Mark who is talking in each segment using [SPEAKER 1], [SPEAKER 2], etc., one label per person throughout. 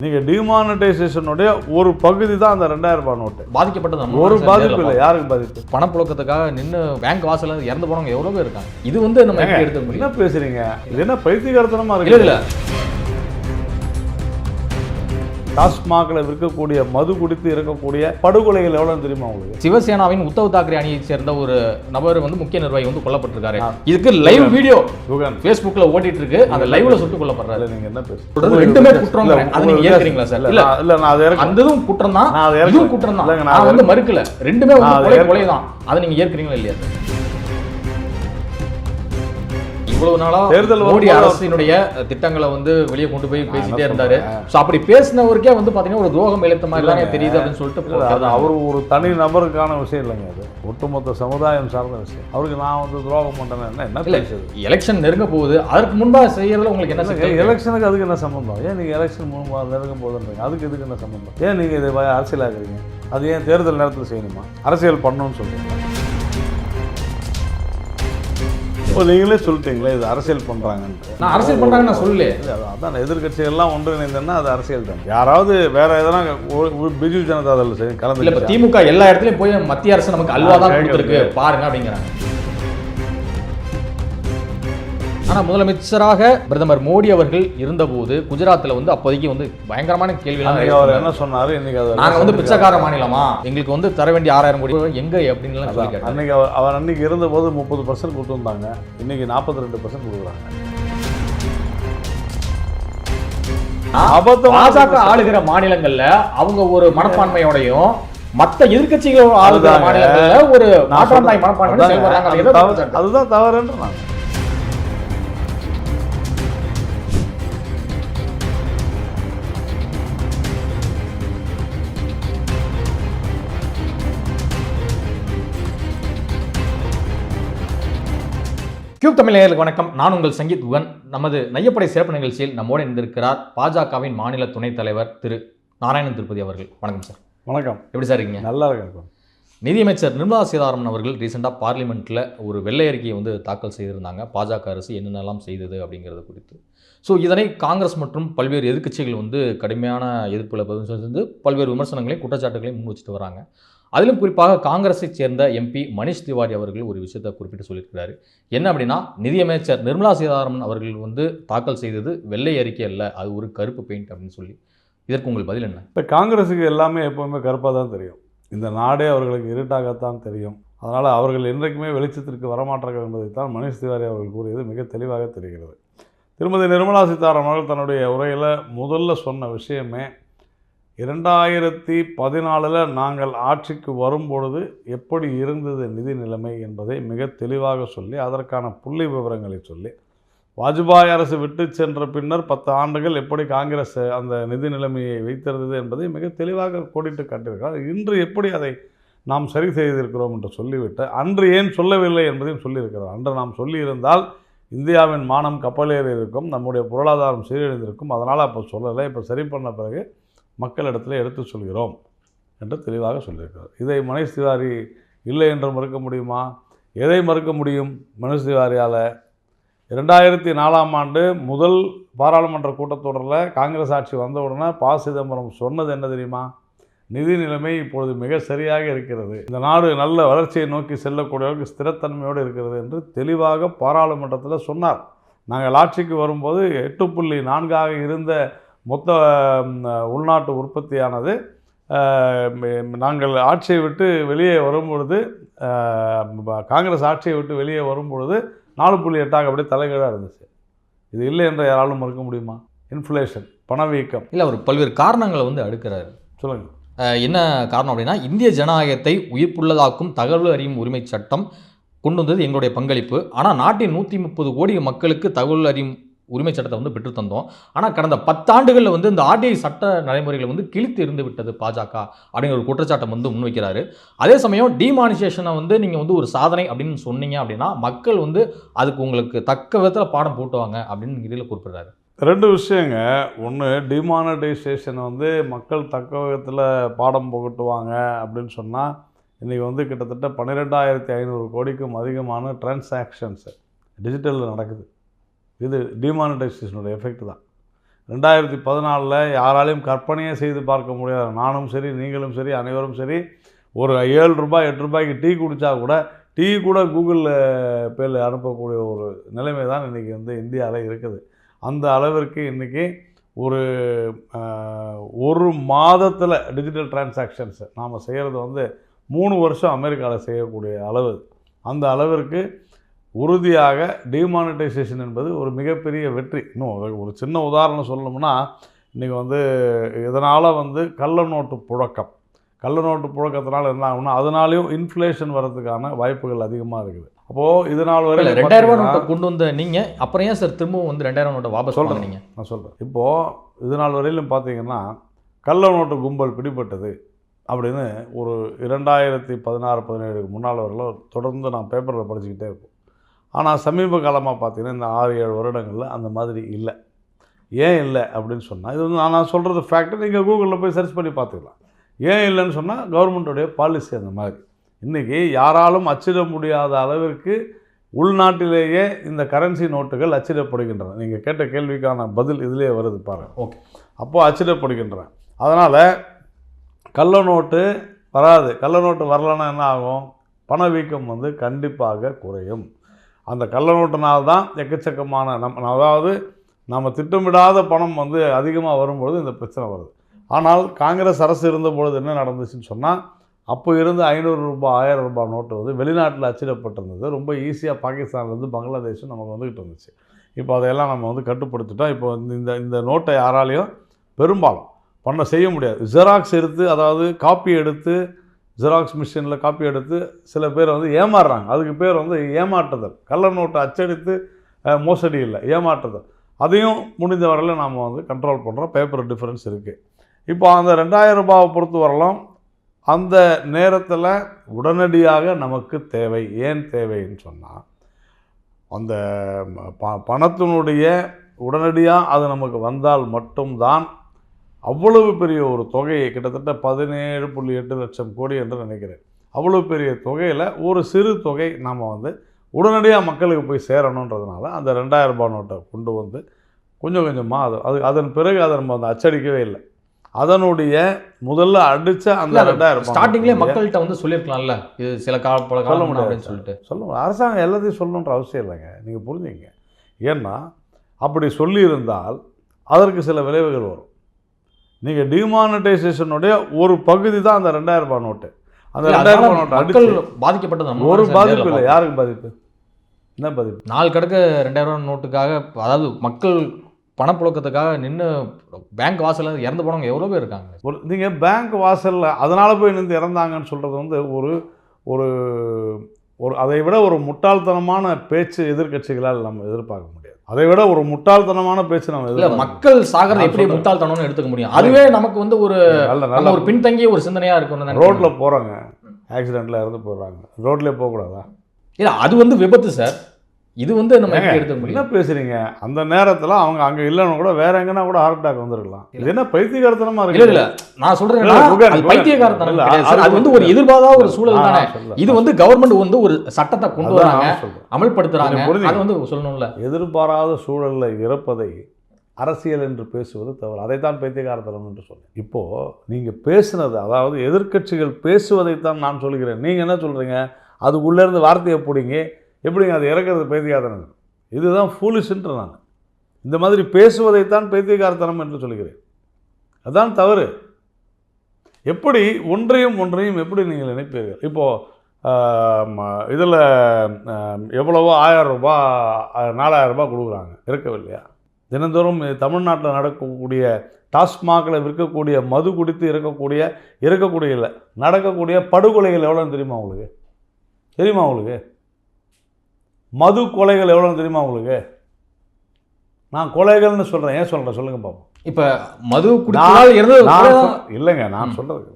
[SPEAKER 1] நீங்கள் டிமானடைசேஷனுடைய ஒரு பகுதி தான் அந்த ரெண்டாயிரம் ரூபாய் நோட்டு
[SPEAKER 2] பாதிக்கப்பட்டது நம்ம
[SPEAKER 1] ஒரு பாதிப்பு இல்லை யாருக்கு பாதிப்பு?
[SPEAKER 2] பணப்புழக்கத்துக்காக நின்று பேங்க் வாசல்ல இருந்து இறந்து போனவங்க எவ்வளோ பேர் இருக்காங்க? இது வந்து நம்ம எடுத்துக்க
[SPEAKER 1] என்ன
[SPEAKER 2] முடியும்
[SPEAKER 1] பேசுறீங்க? இது என்ன பைத்தியகாரத்தனமா
[SPEAKER 2] இல்ல
[SPEAKER 1] இருக்கு?
[SPEAKER 2] இல்ல
[SPEAKER 1] டாஸ்மாக்ல விற்கக்கூடிய மது குடித்து இறக்கக்கூடிய படுகொலைகள் எவ்வளவு தெரியுமா உங்களுக்கு?
[SPEAKER 2] சிவசேனாவின் உத்தவ் தாக்கரே அணியை சேர்ந்த ஒரு நபர் வந்து முக்கிய நிர்வாகி வந்து கொல்லப்பட்டிருக்காரு. இதுக்கு லைவ் வீடியோ
[SPEAKER 1] யுகன்.
[SPEAKER 2] Facebookல ஓடிட்டு இருக்கு. அந்த லைவ்ல சுட்டு கொல்லப்படுறாரு.
[SPEAKER 1] நீங்க என்ன
[SPEAKER 2] சொல்றது ரெண்டுமே குற்றம் அது நீங்க ஏற்கிறீங்களா சார்
[SPEAKER 1] இல்ல
[SPEAKER 2] இல்ல
[SPEAKER 1] நான்- அதை இறக்க
[SPEAKER 2] அந்த இதுவும் குற்றம் தான். இதுவும் குற்றம் தான்
[SPEAKER 1] நான்
[SPEAKER 2] வந்து மறுக்கல. ரெண்டுமே கொலை தான் அதை நீங்க ஏற்கிறீங்களா இல்லையா சார் இவ்வளவு நாளா
[SPEAKER 1] தேர்தல்
[SPEAKER 2] மோடி அரசினுடைய திட்டங்களை வந்து வெளியே கொண்டு போய் பேசிட்டே இருந்தாரு. சோ அப்படி பேசினவருக்கே வந்து பாத்தீங்கன்னா ஒரு துரோகம் இழைத்த மாதிரி தானே தெரியுது அப்படின்னு சொல்லிட்டு
[SPEAKER 1] அது. அவர் ஒரு தனி நபருக்கான விஷயம் இல்லைங்க அது. ஒட்டுமொத்த சமுதாயம் சார்ந்த விஷயம். அவருக்கு நான் வந்து துரோகம் பண்றேன்னா என்ன? என்ன
[SPEAKER 2] எலெக்ஷன் நெருங்க போகுது. அதற்கு முன்பா செய்யறதுல உங்களுக்கு என்ன?
[SPEAKER 1] எலெக்ஷனுக்கு அதுக்கு என்ன சம்பந்தம்? ஏன் நீங்க எலெக்ஷன் மூணு நெருங்கும் போதுன்றீங்க? அதுக்கு இதுக்கு என்ன சம்பந்தம்? ஏன் நீங்க இதை அரசியலாக்குறீங்க? அது ஏன் தேர்தல் நேரத்தில் செய்யணுமா? அரசியல் பண்ணணும்னு சொல்றீங்க. இப்போ நீங்களே சொல்லிட்டீங்களே இது அரசியல் பண்றாங்கன்ட்டு.
[SPEAKER 2] நான் அரசியல் பண்றாங்கன்னு நான் சொல்லல.
[SPEAKER 1] இல்ல, அது- அதான் எதிர்கட்சிகள்லாம் ஒன்றிணைந்தேன்னா அது அரசியல் தான். யாராவது வேற எதனா பிஜு ஜனதா தள சரி
[SPEAKER 2] இல்ல
[SPEAKER 1] கலந்து
[SPEAKER 2] திமுக எல்லா இடத்துலயும் போய் மத்திய அரசு நமக்கு அல்வா தான் கொடுத்துருக்கு. பாருங்க அப்படிங்கிறாங்க. ஆனா முதலமைச்சராக பிரதமர் மோடி அவர்கள் இருந்தபோது குஜராத்ல வந்து அப்போதைக்கு வந்து பயங்கரமான கேள்வி
[SPEAKER 1] அன்னைக்கு அவர் என்ன சொன்னாரு? இன்னைக்கு அதை
[SPEAKER 2] நாங்க வந்து பிச்சைக்கார மாநிலமா? எங்களுக்கு வந்து தர வேண்டிய ஆறாயிரம் கோடி எங்க அப்படின்னு
[SPEAKER 1] அன்னைக்கு அவர் அன்னைக்கு இருந்தபோது முப்பது பர்சன்ட் கொடுத்துருந்தாங்க இன்னைக்கு நாற்பத்தி ரெண்டு பர்சன்ட் கொடுக்குறாங்க
[SPEAKER 2] பாஜக ஆளுகிற மாநிலங்கள்ல அவங்க ஒரு மனப்பான்மையோடையும் மத்த எதிர்க்கட்சிகள் ஆளுகிற. மாநிலங்கள்ல ஒரு
[SPEAKER 1] சொல்றது-
[SPEAKER 2] மனப்பான்மை?
[SPEAKER 1] அதுதான் தவறுன்ற
[SPEAKER 2] கியூப் தமிழ் நேயர்களுக்கு வணக்கம். நான் உங்கள் சங்கீத் உகன். நமது நையப்படை சிறப்பு நிகழ்ச்சியில் நம்மோடு இருந்திருக்கிறார் பாஜகவின் மாநில துணைத் தலைவர் திரு நாராயணன் திருப்பதி அவர்கள். வணக்கம் சார்.
[SPEAKER 1] வணக்கம்.
[SPEAKER 2] எப்படி சார் இருக்கீங்க?
[SPEAKER 1] நல்லா இருக்கும்
[SPEAKER 2] நிதியமைச்சர் நிர்மலா சீதாராமன் அவர்கள் ரீசெண்டாக பார்லிமெண்ட்டில் ஒரு வெள்ளை அறிக்கையை வந்து தாக்கல் செய்திருந்தாங்க. பாஜக அரசு என்னென்னலாம் செய்தது அப்படிங்கிறது குறித்து. ஸோ இதனை காங்கிரஸ் மற்றும் பல்வேறு எதிர்க்கட்சிகள் வந்து கடுமையான எதிர்ப்புல பதிவு செஞ்சு பல்வேறு விமர்சனங்களையும் குற்றச்சாட்டுகளையும் முன் வச்சுட்டு வராங்க. அதிலும் குறிப்பாக காங்கிரஸை சேர்ந்த எம்பி மணிஷ் திவாரி அவர்கள் ஒரு விஷயத்தை குறிப்பிட்டு சொல்லியிருக்கிறார். என்ன அப்படின்னா நிதியமைச்சர் நிர்மலா சீதாராமன் அவர்கள் வந்து தாக்கல் செய்தது வெள்ளை அறிக்கை அல்ல அது ஒரு கருப்பு பெயிண்ட் அப்படின்னு சொல்லி. இதற்கு உங்கள் பதில் என்ன?
[SPEAKER 1] இப்போ காங்கிரஸுக்கு எல்லாமே எப்போவுமே கருப்பாக தான் தெரியும். இந்த நாடே அவர்களுக்கு இருட்டாகத்தான் தெரியும். அதனால் அவர்கள் என்றைக்குமே வெளிச்சத்திற்கு வரமாட்டார்கள் என்பதைத்தான் மணிஷ் திவாரி அவர்கள் கூறியது மிக தெளிவாக தெரிகிறது. திருமதி நிர்மலா சீதாராமன் அவர்கள் தன்னுடைய உரையில் முதல்ல சொன்ன விஷயமே இரண்டாயிரத்தி பதினாலில் நாங்கள் ஆட்சிக்கு வரும்பொழுது எப்படி இருந்தது நிதி நிலைமை என்பதை மிக தெளிவாக சொல்லி அதற்கான புள்ளி விவரங்களை சொல்லி வாஜ்பாய் அரசு விட்டு சென்ற பின்னர் பத்து ஆண்டுகள் எப்படி காங்கிரஸ் அந்த நிதி நிலைமையை வைத்திருந்தது என்பதை மிக தெளிவாக கோடிட்டு காட்டியிருக்கிறார். இன்று எப்படி அதை நாம் சரி செய்திருக்கிறோம் என்று சொல்லிவிட்டு அன்று ஏன் சொல்லவில்லை என்பதையும் சொல்லியிருக்கிறார். அன்று நாம் சொல்லியிருந்தால் இந்தியாவின் மானம் கப்பலேறி இருக்கும் நம்முடைய பொருளாதாரம் சீரழிந்திருக்கும் அதனால் அப்போ சொல்லலை. இப்போ சரி பண்ண பிறகு மக்களிடத்தில் எடுத்து சொல்கிறோம் என்று தெளிவாக சொல்லியிருக்கிறார். இதை மனேஷ் திவாரி இல்லை என்று மறுக்க முடியுமா? எதை மறுக்க முடியும் மனுஷ் திவாரியால் இரண்டாயிரத்தி நாலாம் ஆண்டு முதல் பாராளுமன்ற கூட்டத்தொடரில் காங்கிரஸ் ஆட்சி வந்தவுடனே ப. சிதம்பரம் சொன்னது என்ன தெரியுமா? நிதி நிலைமை இப்பொழுது மிக சரியாக இருக்கிறது. இந்த நாடு நல்ல வளர்ச்சியை நோக்கி செல்லக்கூடிய அளவுக்கு ஸ்திரத்தன்மையோடு இருக்கிறது என்று தெளிவாக பாராளுமன்றத்தில் சொன்னார். நாங்கள் ஆட்சிக்கு வரும்போது எட்டு புள்ளி நான்காக இருந்த மொத்த உள்நாட்டு உற்பத்தியானது நாங்கள் ஆட்சியை விட்டு வெளியே வரும்பொழுது காங்கிரஸ் ஆட்சியை விட்டு வெளியே வரும்பொழுது நாலு புள்ளி எட்டாக அப்படியே தலைகீழாக இருந்துச்சு. இது இல்லை என்று யாராலும் மறுக்க முடியுமா? இன்ஃப்ளேஷன் பணவீக்கம்.
[SPEAKER 2] இல்லை அவர் பல்வேறு காரணங்களை வந்து அடுக்கிறாரு.
[SPEAKER 1] சொல்லுங்கள்
[SPEAKER 2] என்ன காரணம் அப்படின்னா இந்திய ஜனநாயகத்தை உயிர்ப்புள்ளதாக்கும் தகவல் அறியும் உரிமை சட்டம் கொண்டு வந்தது எங்களுடைய பங்களிப்பு. ஆனால் நாட்டின் நூற்றி முப்பது கோடி மக்களுக்கு தகவல் அறியும் உரிமை சட்டத்தை வந்து பெற்று தந்தோம். ஆனால் கடந்த பத்தாண்டுகளில் வந்து இந்த ஆர்டிஐ சட்ட நடைமுறைகளை வந்து கிழித்து இருந்து விட்டது பாஜக அப்படிங்கிற ஒரு குற்றச்சாட்டை வந்து முன்வைக்கிறாரு அதே சமயம் டிமானிசேஷனை வந்து நீங்கள் வந்து ஒரு சாதனை அப்படின்னு சொன்னீங்க அப்படின்னா மக்கள் வந்து அதுக்கு உங்களுக்கு தக்க விதத்தில் பாடம் போட்டுவாங்க அப்படின்னு இதில் குறிப்பிடுறாரு.
[SPEAKER 1] ரெண்டு விஷயங்க. ஒன்று டிமானடைசேஷனை வந்து மக்கள் தக்க விதத்தில் பாடம் புகட்டுவாங்க அப்படின்னு சொன்னால் இன்றைக்கி வந்து கிட்டத்தட்ட பன்னிரெண்டாயிரத்தி ஐநூறு கோடிக்கும் அதிகமான டிரான்சாக்ஷன்ஸ் டிஜிட்டலில் நடக்குது. இது டிமானடைசேஷனோட எஃபெக்ட் தான். ரெண்டாயிரத்தி பதினாலில் யாராலையும் கற்பனையே செய்து பார்க்க முடியாது. நானும் சரி நீங்களும் சரி அனைவரும் சரி. ஒரு ஏழு ரூபாய் எட்டு ரூபாய்க்கு டீ குடித்தா கூட டீ கூட கூகுளில் பேரில் அனுப்பக்கூடிய ஒரு நிலைமை தான் இன்றைக்கி வந்து இந்தியாவில் இருக்குது. அந்த அளவிற்கு இன்றைக்கி ஒரு ஒரு மாதத்தில் டிஜிட்டல் டிரான்சாக்ஷன்ஸை நாம் செய்கிறது வந்து மூணு வருஷம் அமெரிக்காவில் செய்யக்கூடிய அளவு. அந்த அளவிற்கு உறுதியாக டிமானிட்டைசேஷன் என்பது ஒரு மிகப்பெரிய வெற்றி. இன்னும் ஒரு- சின்ன உதாரணம் சொல்லணும்னா இன்றைக்கி வந்து இதனால் வந்து கள்ள நோட்டு புழக்கம்? கள்ள நோட்டு புழக்கத்தினால என்ன ஆகும்னா அதனாலையும் இன்ஃப்ளேஷன் வர்றதுக்கான வாய்ப்புகள் அதிகமாக இருக்குது. அப்போது இது நாள் வரை
[SPEAKER 2] ரெண்டாயிரம் நோட்டை கொண்டு வந்த நீங்க அப்புறம் ஏன் சார் திரும்பவும் வந்து ரெண்டாயிரம் நோட்டை வாபஸ்
[SPEAKER 1] சொல்றேன்.
[SPEAKER 2] வாங்குனீங்க
[SPEAKER 1] நான் சொல்கிறேன் இப்போது இது நாள் வரையிலும் பார்த்தீங்கன்னா கள்ள நோட்டு கும்பல் பிடிபட்டது அப்படின்னு ஒரு இரண்டாயிரத்தி பதினாறு பதினேழுக்கு முன்னால் வரலாம் தொடர்ந்து நான் பேப்பரில் படிச்சுக்கிட்டே இருப்போம். ஆனால் சமீப காலமாக பார்த்தீங்கன்னா இந்த ஆறு ஏழு வருடங்களில் அந்த மாதிரி இல்லை. ஏன் இல்லை அப்படின்னு சொன்னால் இது வந்து நான் நான் சொல்கிறது ஃபேக்ட்டு நீங்கள் கூகுளில் போய் சர்ச் பண்ணி பார்த்துக்கலாம் ஏன் இல்லைன்னு சொன்னால் கவர்மெண்ட்டுடைய பாலிசி அந்த மாதிரி. இன்றைக்கி யாராலும் அச்சிட முடியாத அளவிற்கு உள்நாட்டிலேயே இந்த கரன்சி நோட்டுகள் அச்சிடப்படுகின்றன. நீங்கள் கேட்ட கேள்விக்கான பதில் இதிலே வருது பாருங்க.
[SPEAKER 2] ஓகே.
[SPEAKER 1] அப்போது அச்சிடப்படுகின்றன. அதனால் கள்ள நோட்டு வராது. கள்ள நோட்டு வரலன்னா என்ன ஆகும்? பணவீக்கம் வந்து கண்டிப்பாக குறையும். அந்த கள்ளநோட்டுனால தான் எக்கச்சக்கமான நம் அதாவது நம்ம திட்டமிடாத பணம் வந்து அதிகமாக வரும்பொழுது இந்த பிரச்சனை வருது. ஆனால் காங்கிரஸ் அரசு இருந்தபொழுது என்ன நடந்துச்சுன்னு சொன்னால் அப்போ இருந்து ஐநூறு ரூபாய் ஆயிரம் ரூபாய் நோட்டு வந்து வெளிநாட்டில் அச்சிடப்பட்டிருந்தது. ரொம்ப ஈஸியாக பாகிஸ்தான்லேருந்து பங்களாதேஷும் நமக்கு வந்துக்கிட்டு இருந்துச்சு இப்போ அதையெல்லாம் நம்ம வந்து கட்டுப்படுத்திட்டோம். இப்போ இந்த- இந்த இந்த நோட்டை யாராலையும் பெரும்பாலும் பண்ண செய்ய முடியாது. ஜெராக்ஸ் எடுத்து அதாவது காப்பி எடுத்து ஜெராக்ஸ் மிஷினில் காப்பி எடுத்து சில பேர் வந்து ஏமாறுறாங்க. அதுக்கு பேர் வந்து ஏமாற்றுதல். கள்ள நோட்டை அச்சடித்து மோசடி இல்லை. ஏமாற்றுதல். அதையும் முடிந்த வரையில் நாம் வந்து கண்ட்ரோல் பண்ணுறோம் பேப்பர் டிஃப்ரென்ஸ் இருக்குது இப்போ அந்த ரெண்டாயிரம் ரூபாவை பொறுத்து வரலாம். அந்த நேரத்தில் உடனடியாக நமக்கு தேவை. ஏன் தேவைன்னு சொன்னால் அந்த ப பணத்தினுடைய உடனடியாக அது நமக்கு வந்தால் மட்டும்தான் அவ்வளவு பெரிய ஒரு தொகையை கிட்டத்தட்ட பதினேழு புள்ளி எட்டு லட்சம் கோடி என்று நினைக்கிறேன். அவ்வளவு பெரிய தொகையில் ஒரு சிறு தொகை நாம் வந்து உடனடியாக மக்களுக்கு போய் சேரணுன்றதுனால அந்த ரெண்டாயிரம் ரூபாய் நோட்டை கொண்டு வந்து கொஞ்சம் கொஞ்சமாக அது அது அதன் பிறகு அதை நம்ம வந்து அச்சடிக்கவே இல்லை. அதனுடைய முதல்ல அடித்த அந்த ரெண்டாயிரம் ரூபாய்
[SPEAKER 2] ஸ்டார்டிங்லேயே மக்கள்கிட்ட வந்து சொல்லியிருக்கலாம்ல. இது சில கால பல காலம் அப்படின்னு சொல்லிட்டு.
[SPEAKER 1] சொல்ல அரசாங்கம் எல்லாத்தையும் சொல்லணுன்ற அவசியம் இல்லைங்க. நீங்கள் புரிஞ்சுங்க ஏன்னா அப்படி சொல்லியிருந்தால் அதற்கு சில விளைவுகள் வரும். நீங்கள் டிமானிட்டைசேஷனுடைய ஒரு பகுதி தான் அந்த ரெண்டாயிரம் ரூபாய் நோட்டு. அந்த ரெண்டாயிரம் ரூபாய் நோட்டு அடிச்சு.
[SPEAKER 2] பாதிக்கப்பட்டது நம்ம
[SPEAKER 1] ஒரு பாதிப்பு இல்லை. யாருக்கு பாதிப்பு? என்ன பாதிப்பு?
[SPEAKER 2] நாலு கணக்கு ரெண்டாயிரம் ரூபாய் நோட்டுக்காக அதாவது மக்கள் பணப்புழக்கத்துக்காக நின்று பேங்க் வாசல்ல இறந்து போனவங்க எவ்வளோ பேர் இருக்காங்க?
[SPEAKER 1] ஒரு நீங்கள் பேங்க் வாசலில் அதனால் போய் நின்று இறந்தாங்கன்னு சொல்கிறது வந்து ஒரு ஒரு ஒரு அதை விட ஒரு முட்டாள்தனமான பேச்சு எதிர்க்கட்சிகளால் நம்ம எதிர்பார்க்க முடியாது அதை விட ஒரு முட்டாள்தனமான பேச்சு நம்ம
[SPEAKER 2] இல்ல மக்கள் சாகிறத எப்படி. முட்டாள்தனம்னு எடுத்துக்க முடியும்? அதுவே நமக்கு வந்து ஒரு
[SPEAKER 1] நல்ல
[SPEAKER 2] ஒரு பின்தங்கிய ஒரு சிந்தனையா இருக்கும்னு
[SPEAKER 1] ரோட்ல
[SPEAKER 2] நினைக்கிறேன்.
[SPEAKER 1] போறாங்க. ஆக்சிடென்ட்ல இறந்து போடுறாங்க ரோட்லயே போகக்கூடாதா?
[SPEAKER 2] இல்ல அது வந்து விபத்து சார். இது வந்து நம்ம எப்படி எடுத்துக்க
[SPEAKER 1] என்ன
[SPEAKER 2] முடியும்
[SPEAKER 1] பேசுறீங்க? அந்த நேரத்துல அவங்க அங்க இல்லைன்னா கூட வேற எங்கன்னா கூட ஹார்ட் அட்டாக் வந்திருக்கலாம் இது என்ன பைத்தியகாரத்தனமா இருக்கு
[SPEAKER 2] இல்ல நான் சொல்றேன். பைத்தியக்காரத்தனம்
[SPEAKER 1] இல்ல. அது
[SPEAKER 2] வந்து ஒரு எதிர்பாராத ஒரு சூழல் தானே. இது வந்து கவர்மெண்ட் வந்து ஒரு சட்டத்தை கொண்டு வராங்க. அமல்படுத்துறாங்க. அது வந்து சொல்லணும்ல.
[SPEAKER 1] எதிர்பாராத சூழல்ல இறப்பதை அரசியல் என்று பேசுவது தவறு. அதைத்தான் பைத்தியகாரத்தனம் என்று சொன்னேன். இப்போ நீங்க பேசுனது அதாவது எதிர்க்கட்சிகள் பேசுவதைத்தான் நான் சொல்கிறேன். நீங்க என்ன சொல்றீங்க? அது உள்ள இருந்து வார்த்தையை பிடிங்க எப்படிங்க அது இறக்கிறது பைத்தியகாரத்தனம் இதுதான் ஃபூலிஷ்ன்ற நான் இந்த மாதிரி பேசுவதைத்தான் பைத்தியகாரத்தனம் என்று சொல்கிறேன். அதான் தவறு. எப்படி ஒன்றையும் ஒன்றையும் எப்படி நீங்கள் நினைப்பீர்கள் இப்போது இதில் எவ்வளவோ ஆயிரம் ரூபாய் நாலாயிரம் ரூபாய் கொடுக்குறாங்க. இருக்கவில்லையா? தினந்தோறும் தமிழ்நாட்டில் நடக்கக்கூடிய டாஸ்மாகில் விற்கக்கூடிய மது குடித்து இருக்கக்கூடிய இருக்கக்கூடிய இல்லை நடக்கக்கூடிய படுகொலைகள் எவ்வளோன்னு தெரியுமா உங்களுக்கு? தெரியுமா உங்களுக்கு? மது கொலைகள் எவ்வளோன்னு தெரியுமா உங்களுக்கு? நான் கொலைகள்னு சொல்கிறேன் ஏன் சொல்கிறேன் சொல்லுங்கள் பாப்போம்.
[SPEAKER 2] இப்ப மது குடித்தால்
[SPEAKER 1] இல்லைங்க நான் சொல்கிறது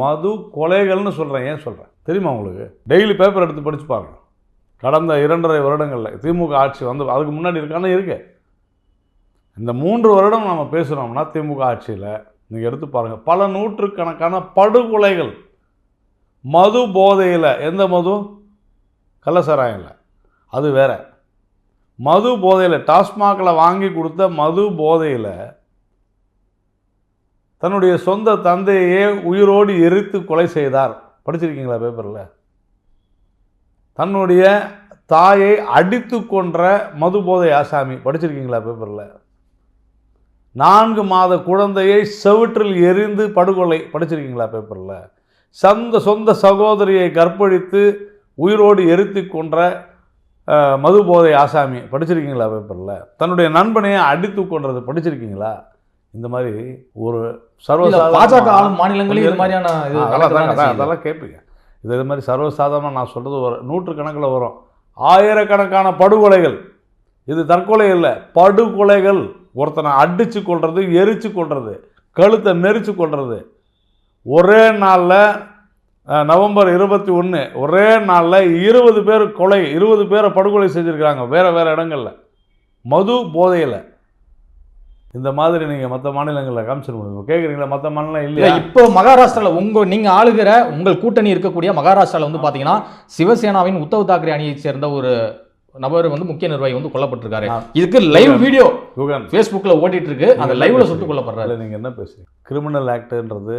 [SPEAKER 1] மது கொலைகள்னு சொல்கிறேன் ஏன் சொல்கிறேன் தெரியுமா உங்களுக்கு? டெய்லி பேப்பர் எடுத்து படிச்சு பாருங்க. கடந்த இரண்டரை வருடங்களில் திமுக ஆட்சி வந்து அதுக்கு முன்னாடி இருக்கானே இருக்கு. இந்த மூன்று வருடம் நம்ம பேசுகிறோம்னா திமுக ஆட்சியில் நீங்கள் எடுத்து பாருங்கள் பல நூற்றுக்கணக்கான படுகொலைகள். மது போதையில். எந்த மது? கள்ளசாராயம் இல்லை அது வேற. மது போதையில் டாஸ்மாகில் வாங்கி கொடுத்த மது போதையில் தன்னுடைய சொந்த தந்தையே உயிரோடு எரித்து கொலை செய்தார். படிச்சிருக்கீங்களா பேப்பரில்? தன்னுடைய தாயை அடித்து கொன்ற மதுபோதை ஆசாமி படிச்சிருக்கீங்களா பேப்பரில்? நான்கு மாத குழந்தையை செவிற்றில் எரிந்து படுகொலை படிச்சிருக்கீங்களா பேப்பரில்? சொந்த சொந்த சகோதரியை கற்பழித்து உயிரோடு எரித்து கொன்ற அஹ், மதுபோதை ஆசாமி படிச்சிருக்கீங்களா பேப்பரில்? தன்னுடைய நண்பனையை அடித்து கொன்றது படிச்சிருக்கீங்களா? இந்த மாதிரி ஒரு சர்வசாதாரண
[SPEAKER 2] பாஜக ஆளும் மாநிலங்களில் இது மாதிரியான
[SPEAKER 1] அதெல்லாம் கேட்பீங்க. இது இது மாதிரி சர்வசாதாரணமாக நான் சொல்கிறது வரும் நூற்றுக்கணக்கில் வரும். ஆயிரக்கணக்கான படுகொலைகள். இது தற்கொலை இல்லை படுகொலைகள். ஒருத்தனை அடித்து கொள்வது எரிச்சு கொள்வது கழுத்தை நெரிச்சு கொள்வது ஒரே நாளில் நவம்பர் இருபத்தி ஒன்று ஒரே நாளில் இருபது பேர் கொலை இருபது பேரை படுகொலை செஞ்சுருக்காங்க வேறு வேறு இடங்களில். மது போதையில். இந்த மாதிரி நீங்கள் மற்ற மாநிலங்களில் காமிச்சிட முடியும்? கேட்குறீங்களா மற்ற மாநிலம்
[SPEAKER 2] இல்ல
[SPEAKER 1] இல்லையா
[SPEAKER 2] இப்போ மகாராஷ்டிரால உங்க நீங்க ஆளுகிற உங்கள் கூட்டணி இருக்கக்கூடிய மகாராஷ்டிரால வந்து பாத்தீங்கன்னா சிவசேனாவின் உத்தவ் தாக்கரே அணியை சேர்ந்த ஒரு நபர் வந்து முக்கிய நிர்வாகி வந்து கொல்லப்பட்டிருக்காரு. இதுக்கு லைவ் வீடியோ
[SPEAKER 1] குகன்.
[SPEAKER 2] Facebookல ஓடிட்டு இருக்கு. அந்த லைவ்ல சுட்டுக் கொல்லப்படுறாரு.
[SPEAKER 1] நீங்கள் என்ன பேசுறீங்க? கிரிமினல் ஆக்டுன்றது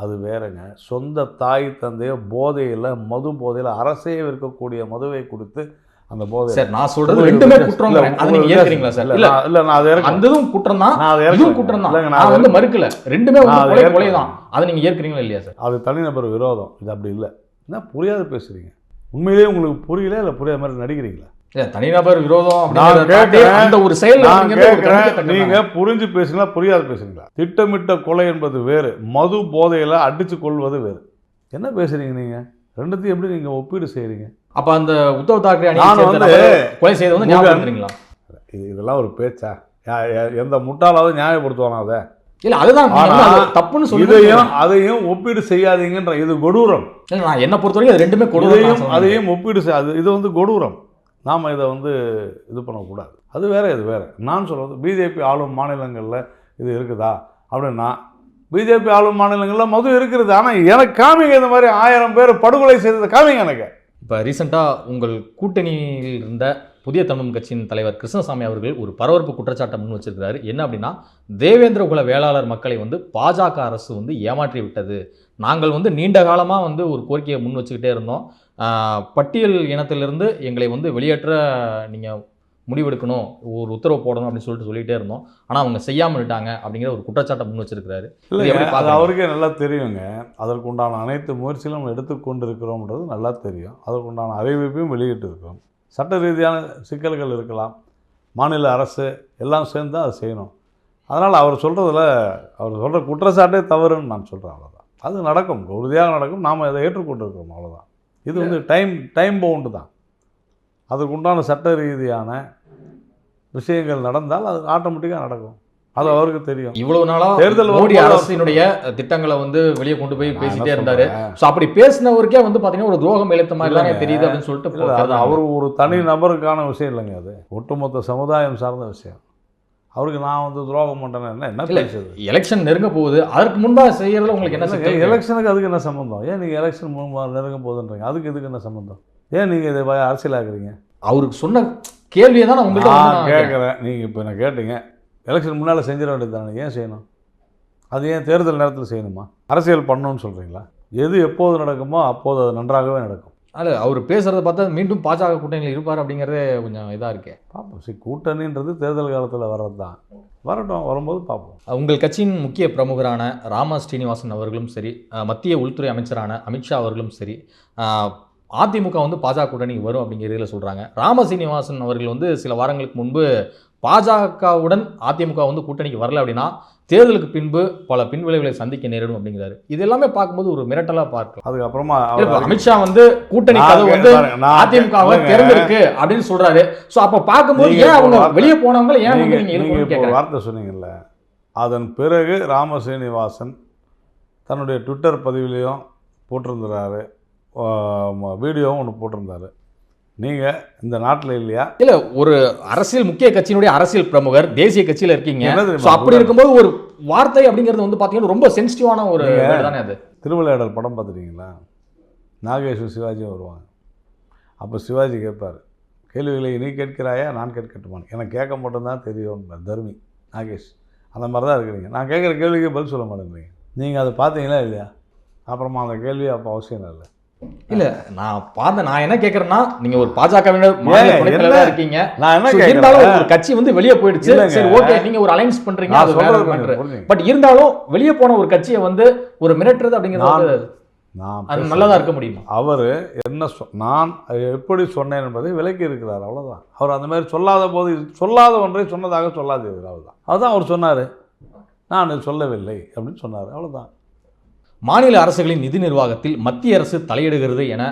[SPEAKER 1] அது வேறங்க. சொந்த தாய் தந்தைய போதையில் மது போதையில் அரசே இருக்கக்கூடிய மதுவை கொடுத்து அந்த போதை
[SPEAKER 2] சார் நான் சொல்றது ரெண்டுமே குற்றம் அது நீங்க ஏற்கறீங்களா சார்? இல்ல
[SPEAKER 1] இல்லை நான் அதை ஏற்க
[SPEAKER 2] அந்த இதுவும் குற்றம் தான்
[SPEAKER 1] நான் அதை.
[SPEAKER 2] குற்றம் தான் நான் வந்து மறுக்கல ரெண்டுமே கொலை கொலை. தான் அதை நீங்க ஏற்கிறீங்களா இல்லையா சார்?
[SPEAKER 1] அது தனிநபர் விரோதம். இது அப்படி இல்லை. என்ன புரியாத பேசுறீங்க. உண்மையிலேயே உங்களுக்கு புரியல இல்லை புரியாத மாதிரி நடிக்கிறீங்களா?
[SPEAKER 2] தனிநபர் விரோதம். அந்த ஒரு செயல்
[SPEAKER 1] நீங்க. புரிஞ்சு பேசுங்களா புரியாது பேசுங்களா? திட்டமிட்ட கொலை என்பது வேறு. மது போதையில் அடிச்சு கொள்வது வேறு. என்ன பேசுறீங்க நீங்க? ரெண்டுத்தையும் எப்படி நீங்க ஒப்பீடு செய்றீங்க?
[SPEAKER 2] அப்ப அந்த உத்தவ் தாக்கரே
[SPEAKER 1] நான் வந்து
[SPEAKER 2] கொலை செய்தது வந்து. ஞாபகம்
[SPEAKER 1] இது இதெல்லாம் ஒரு பேச்சா? எந்த முட்டாளாவது நியாயப்படுத்துவானா அதை?
[SPEAKER 2] இல்ல அதுதான் தப்புன்னு சொல்லி
[SPEAKER 1] இதையும் அதையும் ஒப்பீடு செய்யாதீங்கன்ற இது கொடூரம்.
[SPEAKER 2] நான் என்ன பொறுத்த வரைக்கும் அது ரெண்டுமே கொடூரம்.
[SPEAKER 1] அதையும் ஒப்பீடு செய் அது இது வந்து கொடூரம். நாம் இதை வந்து இது பண்ணக்கூடாது. அது வேறு இது வேறு. நான் சொல்கிறது பிஜேபி ஆளும் மாநிலங்களில் இது இருக்குதா? அப்படின்னா பிஜேபி ஆளும் மாநிலங்களில் மது இருக்கிறது ஆனால் எனக்கு காமிங்க இந்த மாதிரி ஆயிரம் பேர் படுகொலை செய்தது காமிங்க எனக்கு.
[SPEAKER 2] இப்போ ரீசெண்டாக உங்கள் கூட்டணியில் இருந்த புதிய தமிழ் கட்சியின் தலைவர் கிருஷ்ணசாமி அவர்கள் ஒரு பரபரப்பு குற்றச்சாட்டை முன் வச்சிருக்கிறாரு. என்ன அப்படின்னா தேவேந்திர குல வேளாளர் மக்களை வந்து பாஜக அரசு வந்து ஏமாற்றி விட்டது நாங்கள் வந்து நீண்ட காலமாக வந்து ஒரு கோரிக்கையை முன் வச்சுக்கிட்டே இருந்தோம். பட்டியல் இனத்திலிருந்து எங்களை வந்து வெளியேற்ற நீங்கள் முடிவெடுக்கணும் ஒரு உத்தரவு போடணும் அப்படின்னு சொல்லிட்டு சொல்லிட்டே இருந்தோம். ஆனால் அவங்க செய்யாமல் விட்டாங்க அப்படிங்கிற ஒரு குற்றச்சாட்டை முன் வச்சிருக்கிறாரு.
[SPEAKER 1] அது? அவருக்கே நல்லா தெரியுங்க. அதற்குண்டான அனைத்து முயற்சிகளும் நம்ம எடுத்துக்கொண்டு இருக்கிறோம்ன்றது நல்லா தெரியும். அதற்குண்டான அறிவிப்பையும் வெளியிட்டு இருக்கிறோம் சட்ட ரீதியான சிக்கல்கள் இருக்கலாம். மாநில அரசு எல்லாம் சேர்ந்து தான் அதை செய்யணும். அதனால் அவர் சொல்கிறதுல அவர் சொல்கிற குற்றச்சாட்டே தவறுன்னு நான் சொல்கிறேன் அவ்வளோதான் அது நடக்கும். உறுதியாக நடக்கும். நாம் அதை ஏற்றுக்கொண்டு இருக்கிறோம் அவ்வளோதான் இது வந்து டைம் டைம் பவுண்டு தான் அதுக்குண்டான சட்ட ரீதியான விஷயங்கள் நடந்தால் அது ஆட்டோமேட்டிக்காக நடக்கும் அது அவருக்கு தெரியும்
[SPEAKER 2] இவ்வளவு நாளா
[SPEAKER 1] தேர்தல்
[SPEAKER 2] மோடி அரசினுடைய திட்டங்களை வந்து வெளியே கொண்டு போய் பேசிட்டே இருந்தாரு? ஸோ அப்படி பேசினவருக்கே வந்து பாத்தீங்கன்னா ஒரு துரோகம் இழுத்த மாதிரி தானே
[SPEAKER 1] இல்லைங்க.
[SPEAKER 2] தெரியுது அப்படின்னு சொல்லிட்டு
[SPEAKER 1] அது. அவர் ஒரு தனி நபருக்கான விஷயம் இல்லைங்க அது ஒட்டுமொத்த சமுதாயம் சார்ந்த விஷயம் அவருக்கு நான் வந்து துரோகம் பண்ணுறேன்னு என்ன பேசுது
[SPEAKER 2] எலெக்ஷன் நெருங்க போகுது. அதற்கு முன்பாக செய்யறதுல உங்களுக்கு என்ன
[SPEAKER 1] எலெக்ஷனுக்கு அதுக்கு என்ன சம்மந்தம் ஏன் நீங்கள் எலெக்ஷன் மூலமாக நெருங்க போகுதுன்றீங்க? அதுக்கு இதுக்கு என்ன சம்மந்தம் ஏன் நீங்கள் இதை அரசியலாக்குறீங்க?
[SPEAKER 2] அவருக்கு சொன்ன கேள்வியை தான் நான்
[SPEAKER 1] நான்
[SPEAKER 2] நான் கேட்கிறேன்.
[SPEAKER 1] நீங்கள் இப்போ என்ன கேட்டீங்க? எலெக்ஷன் முன்னால் செஞ்சிட வேண்டியது தானே ஏன் செய்யணும்? அது ஏன் தேர்தல் நேரத்தில் செய்யணுமா? அரசியல் பண்ணணும்னு சொல்கிறீங்களா எது எப்போது நடக்குமோ அப்போது அது நன்றாகவே நடக்கும்.
[SPEAKER 2] அல்ல அவர் பேசுறத பார்த்தா மீண்டும் பாஜக கூட்டணியில் இருப்பார் அப்படிங்கறதே கொஞ்சம் இதா இருக்கே.
[SPEAKER 1] பார்ப்போம் சரி கூட்டணின்றது தேர்தல் காலத்தில் வர்றது தான் வரட்டும் வரும்போது பார்ப்போம்
[SPEAKER 2] உங்கள் கட்சியின் முக்கிய பிரமுகரான ராம ஸ்ரீனிவாசன் அவர்களும் சரி மத்திய உள்துறை அமைச்சரான அமித்ஷா அவர்களும் சரி அதிமுக வந்து பாஜக கூட்டணிக்கு வரும் அப்படிங்கிறதுல சொல்றாங்க. ராம சீனிவாசன் அவர்கள் வந்து சில வாரங்களுக்கு முன்பு பாஜகவுடன் அதிமுக வந்து கூட்டணிக்கு வரல அப்படின்னா தேர்தலுக்கு பின்பு பல பின்விளைவுகளை சந்திக்க நேரிடும் அப்படிங்கிறாரு. இது எல்லாமே பார்க்கும்போது ஒரு மிரட்டலா பார்க்கலாம்.
[SPEAKER 1] அதுக்கப்புறமா
[SPEAKER 2] அமித்ஷா வந்து கூட்டணி கதவு வந்து
[SPEAKER 1] பாருங்க, நான்
[SPEAKER 2] அதிமுக
[SPEAKER 1] இல்லைங்க,
[SPEAKER 2] திறந்திருக்கு அப்படின்னு சொல்றாரு. சோ அப்ப பார்க்கும்போது ஏன் அவங்க வெளியே போனவங்க ஏன் வந்து
[SPEAKER 1] வார்த்தை சொன்னீங்கல்ல அதன் பிறகு ராமசீனிவாசன் தன்னுடைய ட்விட்டர் பதிவிலையும் போட்டிருந்தாரு வீடியோவும் ஒன்று போட்டிருந்தாரு. நீங்கள் இந்த நாட்டில் இல்லையா?
[SPEAKER 2] இல்ல ஒரு அரசியல் முக்கிய கட்சியினுடைய அரசியல் பிரமுகர் தேசிய கட்சியில இருக்கீங்க. அப்படி இருக்கும்போது ஒரு வார்த்தை அப்படிங்கிறது வந்து பாத்தீங்கன்னா ரொம்ப சென்சிட்டிவான ஒரு தானே அது.
[SPEAKER 1] திருவிளையாடல் படம் பார்த்துருக்கீங்களா நாகேஷும் சிவாஜியும் வருவாங்க. அப்போ சிவாஜி கேட்பார் கேள்விகளை நீ கேட்கிறாயா நான் கேட்கட்டுமான் எனக்கு கேட்க மட்டும்தான் தெரியும் தர்மி நாகேஷ். அந்த மாதிரி தான் இருக்கிறீங்க. நான் கேட்குற கேள்விக்கு பதில் சொல்ல மாட்டேங்கிறீங்க. நீங்கள் அதை பார்த்தீங்களா இல்லையா? அப்புறமா அந்த கேள்வி அப்போ அவசியம் இல்லை.
[SPEAKER 2] இல்ல நான் பார்த்தேன். நான் என்ன கேக்குறேன்னா நீங்க ஒரு? தலைவரா இருக்கீங்க. இருந்தாலும் ஒரு கட்சி வந்து வெளியே போயிடுச்சு. சரி ஓகே நீங்க ஒரு அலைன்ஸ் பண்றீங்க. பட் இருந்தாலும் வெளியே போன ஒரு கட்சியை வந்து ஒரு மிரட்டுறது அப்படிங்கிறது
[SPEAKER 1] நான்
[SPEAKER 2] அது நல்லதா இருக்க முடியுமா?
[SPEAKER 1] அவர் என்ன நான் எப்படி சொன்னேன் என்பதை விலக்கி இருக்கிறார் அவ்வளவுதான். அவர் அந்த மாதிரி சொல்லாத போது சொல்லாத ஒன்றை சொன்னதாக சொல்லாதீர்கள் அவ்வளவுதான். அதுதான் அவர் சொன்னார். நான் சொல்லவில்லை அப்படின்னு சொன்னார் அவ்வளவுதான்.
[SPEAKER 2] மாநில அரசுகளின் நிதி நிர்வாகத்தில் மத்திய அரசு தலையிடுகிறது என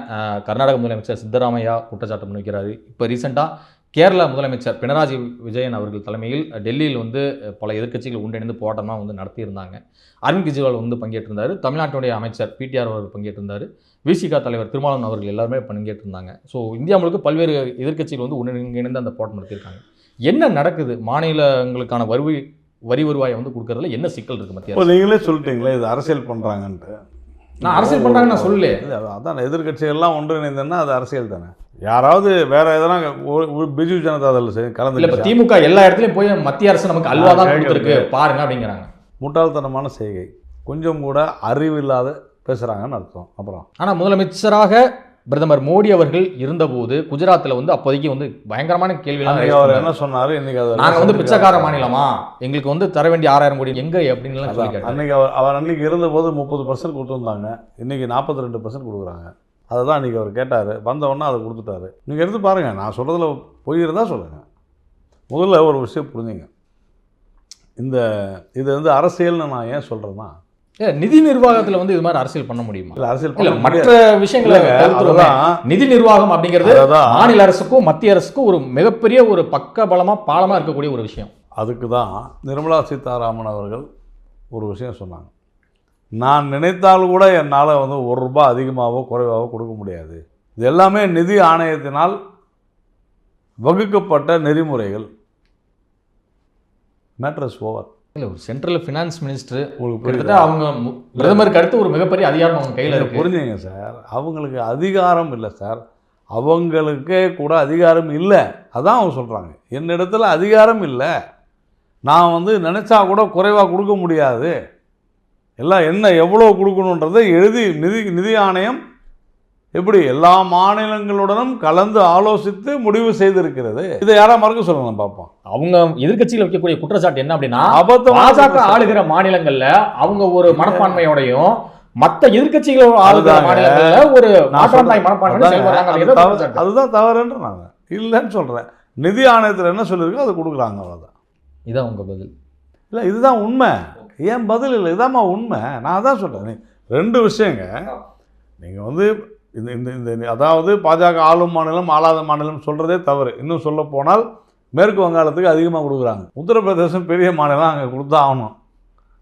[SPEAKER 2] கர்நாடக முதலமைச்சர் சித்தராமையா குற்றச்சாட்டு முன்வைக்கிறார். இப்போ ரீசெண்டாக கேரள முதலமைச்சர் பினராஜி விஜயன் அவர்கள் தலைமையில் டெல்லியில் வந்து பல எதிர்க்கட்சிகள் ஒன்றிணைந்து போராட்டமாக வந்து நடத்தியிருந்தாங்க. அரவிந்த் கெஜ்ரிவால் வந்து பங்கேற்றிருந்தார். தமிழ்நாட்டினுடைய அமைச்சர் பிடிஆர் அவர்கள் பங்கேற்றிருந்தார். விசிகா தலைவர் திருமாவளவன் அவர்கள் எல்லாருமே பங்கேற்றிருந்தாங்க. ஸோ இந்தியா முழுக்க பல்வேறு எதிர்க்கட்சிகள் வந்து ஒன்றிணைந்து அந்த போராட்டம் நடத்தியிருக்காங்க. என்ன நடக்குது? மாநிலங்களுக்கான வருவாய் வரி வருவாயை வந்து கொடுக்கறதுல என்ன சிக்கல் இருக்கு மத்திய
[SPEAKER 1] நீங்களே சொல்லிட்டீங்களே இது அரசியல் பண்ணுறாங்கன்ட்டு
[SPEAKER 2] நான் அரசியல் பண்றாங்கன்னு நான் சொல்லல.
[SPEAKER 1] இல்ல, அதான் எதிர்கட்சிகள்லாம் ஒன்றிணைந்தேன்னா அது அரசியல் தானே. யாராவது வேற எதனா பிஜு ஜனதா தள் சரி
[SPEAKER 2] இல்ல
[SPEAKER 1] கலந்து
[SPEAKER 2] திமுக எல்லா இடத்துலயும் போய் மத்திய அரசு நமக்கு அல்வா தான் கொடுத்துருக்கு. பாருங்க அப்படிங்கிறாங்க.
[SPEAKER 1] முட்டாள்தனமான செய்கை. கொஞ்சம் கூட அறிவில்லாத பேசுகிறாங்கன்னு அர்த்தம். அப்புறம்.
[SPEAKER 2] ஆனா முதலமைச்சராக பிரதமர் மோடி அவர்கள் இருந்தபோது குஜராத்ல வந்து அப்போதைக்கு வந்து பயங்கரமான கேள்வி
[SPEAKER 1] அவர் என்ன சொன்னாரு? இன்னைக்கு அவர்
[SPEAKER 2] நாங்க வந்து பிச்சைக்கார? மாநிலமா? எங்களுக்கு வந்து தர வேண்டிய ஆறாயிரம் கோடி எங்க அப்படின்னு.
[SPEAKER 1] அன்னைக்கு அவர் அவர் அன்னைக்கு இருந்தபோது முப்பது பர்சன்ட் கொடுத்துருந்தாங்க. இன்னைக்கு நாற்பத்தி ரெண்டு பர்சன்ட் கொடுக்குறாங்க. அதை தான் அன்றைக்கி அவர் கேட்டார். உடனே அதை கொடுத்துட்டாரு. நீங்கள் எடுத்து பாருங்கள் நான் சொல்கிறதுல பொய் இருந்தால் சொல்லுங்கள் முதல்ல ஒரு விஷயம் புரிஞ்சுங்க. இந்த இது வந்து அரசியல்னு நான் ஏன் சொல்கிறேன்னா
[SPEAKER 2] நிதி நிர்வாகத்துல வந்து இது மாதிரி அரசியல் பண்ண முடியுமா?
[SPEAKER 1] இல்லை அரசியல்
[SPEAKER 2] இல்ல மற்ற. விஷயங்களை நிதி நிர்வாகம் அப்படிங்கிறது மாநில அரசுக்கும் மத்திய அரசுக்கும் ஒரு மிகப்பெரிய ஒரு பக்க பலமா பாலமா இருக்கக்கூடிய ஒரு விஷயம்.
[SPEAKER 1] அதுக்கு தான் நிர்மலா சீதாராமன் அவர்கள் ஒரு விஷயம் சொன்னாங்க. நான் நினைத்தால் கூட என்னால் வந்து ஒரு ரூபாய் அதிகமாகவோ குறைவாகவோ கொடுக்க முடியாது. இது எல்லாமே நிதி ஆணையத்தினால் வகுக்கப்பட்ட நெறிமுறைகள். மேட்ரஸ் ஓவர்
[SPEAKER 2] இல்ல ஒரு சென்ட்ரல் ஃபினான்ஸ் மினிஸ்டர்
[SPEAKER 1] உங்களுக்கு
[SPEAKER 2] அவங்க பிரதமருக்கு அடுத்து ஒரு மிகப்பெரிய அதிகாரம் அவங்க கையில
[SPEAKER 1] புரிஞ்சுங்க சார். அவங்களுக்கு அதிகாரம் இல்லை சார். அவங்களுக்கே கூட அதிகாரம் இல்லை. அதான் அவங்க சொல்கிறாங்க என்னிடத்துல அதிகாரம் இல்லை. நான் வந்து நினச்சா கூட குறைவாக கொடுக்க முடியாது. எல்லாம் என்ன எவ்வளோ கொடுக்கணுன்றதை எழுதி நிதி நிதி ஆணையம் எப்படி எல்லா மாநிலங்களுடனும் கலந்து ஆலோசித்து முடிவு செய்திருக்கிறது? இதை யாரா மறக்க சொல்லுங்க பார்ப்போம்
[SPEAKER 2] அவங்க எதிர்க்கட்சியில் வைக்கக்கூடிய குற்றச்சாட்டு என்ன அப்படின்னா
[SPEAKER 1] அபத்தமான
[SPEAKER 2] பாஜக. ஆளுகிற மாநிலங்கள்ல அவங்க ஒரு மனப்பான்மையோடையும் மத்த எதிர்க்கட்சிகள் ஆளுகிற. மாநிலங்கள்ல ஒரு மாற்றாந்தாய்
[SPEAKER 1] சொல்றேன்.
[SPEAKER 2] மனப்பான்மை.
[SPEAKER 1] அதுதான் தவறுன்ற நான் இல்லைன்னு சொல்கிறேன் நிதி ஆணையத்தில் என்ன சொல்லியிருக்கோ அதை கொடுக்குறாங்க அவ்வளோதான்
[SPEAKER 2] இதான் உங்க பதில்.
[SPEAKER 1] இல்லை இதுதான் உண்மை. ஏன் பதில் இல்லை? இதாம்மா உண்மை. நான் தான் சொல்கிறேன் ரெண்டு விஷயங்க. நீங்கள் வந்து இந்த இந்த இந்த அதாவது பாஜக ஆளும் மாநிலம் ஆளாத மாநிலம் சொல்கிறதே தவறு. இன்னும் சொல்ல போனால் மேற்கு வங்காளத்துக்கு அதிகமாக கொடுக்குறாங்க. உத்தரப்பிரதேசம் பெரிய மாநிலம் அங்கே கொடுத்தா ஆகணும்.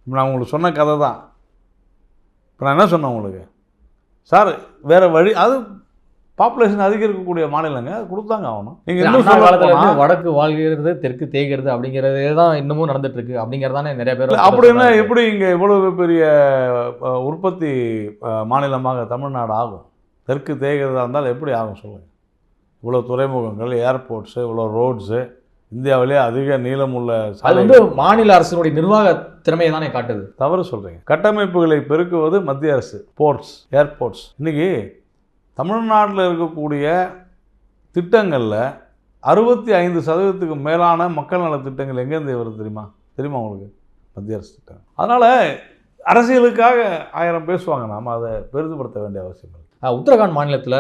[SPEAKER 1] இப்போ நான் உங்களுக்கு சொன்ன கதை தான். இப்போ நான் என்ன சொன்னேன் உங்களுக்கு? சார் வேறு வழி அது பாப்புலேஷன் அதிகம் இருக்கக்கூடிய மாநிலங்க அது கொடுத்தாங்க ஆகணும். நீங்கள் இன்னும் சொல்ல
[SPEAKER 2] வடக்கு வாழ்கிறது தெற்கு தேய்கிறது அப்படிங்கறதே தான் இன்னமும் நடந்துட்டு இருக்கு அப்படிங்கறதானே நிறைய பேர்
[SPEAKER 1] அப்படின்னா எப்படி இங்கே இவ்வளவு பெரிய உற்பத்தி மாநிலமாக தமிழ்நாடு ஆகும்? தெற்கு தேய்கிறதா இருந்தால் எப்படி ஆகும் சொல்லுங்கள் இவ்வளோ துறைமுகங்கள் ஏர்போர்ட்ஸு இவ்வளோ ரோட்ஸு இந்தியாவிலே அதிக நீளமுள்ள
[SPEAKER 2] அது வந்து மாநில அரசினுடைய நிர்வாக திறமையை தானே காட்டுது.
[SPEAKER 1] தவறு சொல்கிறீங்க கட்டமைப்புகளை பெருக்குவது மத்திய அரசு. போர்ட்ஸ் ஏர்போர்ட்ஸ் இன்றைக்கி தமிழ்நாட்டில் இருக்கக்கூடிய திட்டங்களில் அறுபத்தி ஐந்து சதவீதத்துக்கு மேலான மக்கள் நல திட்டங்கள் எங்கேருந்து வருது தெரியுமா? தெரியுமா உங்களுக்கு? மத்திய அரசு திட்டம். அதனால் அரசியலுக்காக ஆயிரம் பேசுவாங்க. நாம் அதை பெரிதுபடுத்த வேண்டிய அவசியம் இல்லை.
[SPEAKER 2] உத்தரகாண்ட் மாநிலத்தில்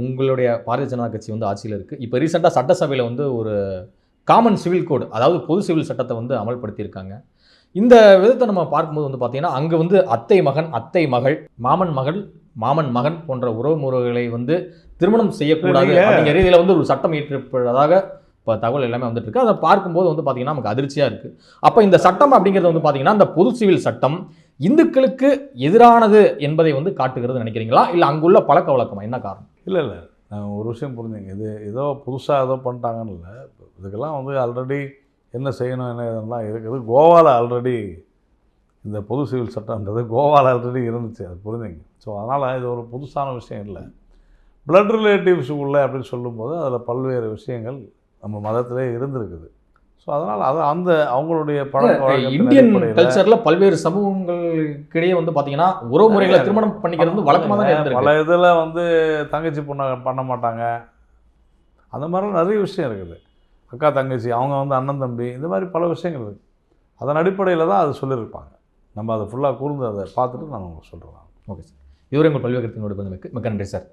[SPEAKER 2] உங்களுடைய பாரதிய ஜனதா கட்சி வந்து ஆட்சியில் இருக்குது இப்போ ரீசெண்டாக சட்டசபையில் வந்து ஒரு காமன் சிவில் கோடு அதாவது பொது சிவில் சட்டத்தை வந்து அமல்படுத்தியிருக்காங்க. இந்த விதத்தை நம்ம பார்க்கும்போது வந்து பார்த்தீங்கன்னா அங்கே வந்து அத்தை மகன் அத்தை மகள் மாமன் மகள் மாமன் மகன் போன்ற உறவு முறைகளை வந்து திருமணம் செய்யக்கூடாது அப்படிங்கிற ரீதியில் வந்து ஒரு சட்டம் இயற்றப்பட்டதாக இப்போ தகவல் எல்லாமே வந்துட்டு இருக்கு. அதை பார்க்கும்போது வந்து பார்த்தீங்கன்னா நமக்கு அதிர்ச்சியாக இருக்குது அப்போ இந்த சட்டம் அப்படிங்கிறது வந்து பார்த்தீங்கன்னா இந்த பொது சிவில் சட்டம் இந்துக்களுக்கு எதிரானது என்பதை வந்து காட்டுகிறது நினைக்கிறீங்களா? இல்லை அங்குள்ள பழக்க வழக்கமா? என்ன காரணம்?
[SPEAKER 1] இல்லை இல்லை. நான் ஒரு விஷயம் புரிஞ்சுங்க இது ஏதோ புதுசாக ஏதோ பண்ணிட்டாங்கன்னு இல்லை. இதுக்கெல்லாம் வந்து ஆல்ரெடி என்ன செய்யணும் என்ன இதெல்லாம் இருக்குது. கோவாவில் ஆல்ரெடி இந்த பொது சிவில் சட்டம்ன்றது கோவாவில் ஆல்ரெடி இருந்துச்சு. அது புரிஞ்சுங்க. ஸோ அதனால் இது ஒரு புதுசான விஷயம் இல்லை. பிளட் ரிலேட்டிவ்ஸ் உள்ள அப்படின்னு சொல்லும்போது அதில் பல்வேறு விஷயங்கள் நம்ம மதத்திலே இருந்திருக்குது. ஸோ அதனால் அது அந்த அவங்களுடைய பழக்க
[SPEAKER 2] இந்தியன் கல்ச்சர்ல பல்வேறு சமூகங்களுக்கிடையே வந்து பாத்தீங்கன்னா உறவு முறைகளை திருமணம் பண்ணிக்கிறது வந்து வழக்கமாக தான்
[SPEAKER 1] பல இதில் வந்து தங்கச்சி பொண்ணை பண்ண மாட்டாங்க. அந்த மாதிரிலாம் நிறைய விஷயம் இருக்குது. அக்கா தங்கச்சி அவங்க வந்து அண்ணன் தம்பி இந்த மாதிரி பல விஷயங்கள் இருக்குது அதன் அடிப்படையில் தான் அது சொல்லியிருப்பாங்க. நம்ம அதை ஃபுல்லாக கூர்ந்து அதை பார்த்துட்டு நான் உங்களுக்கு சொல்கிறேன்
[SPEAKER 2] ஓகே சார். இதுவரை உங்கள் பல்வேறு கருத்தினோட மிக்க நன்றி சார்.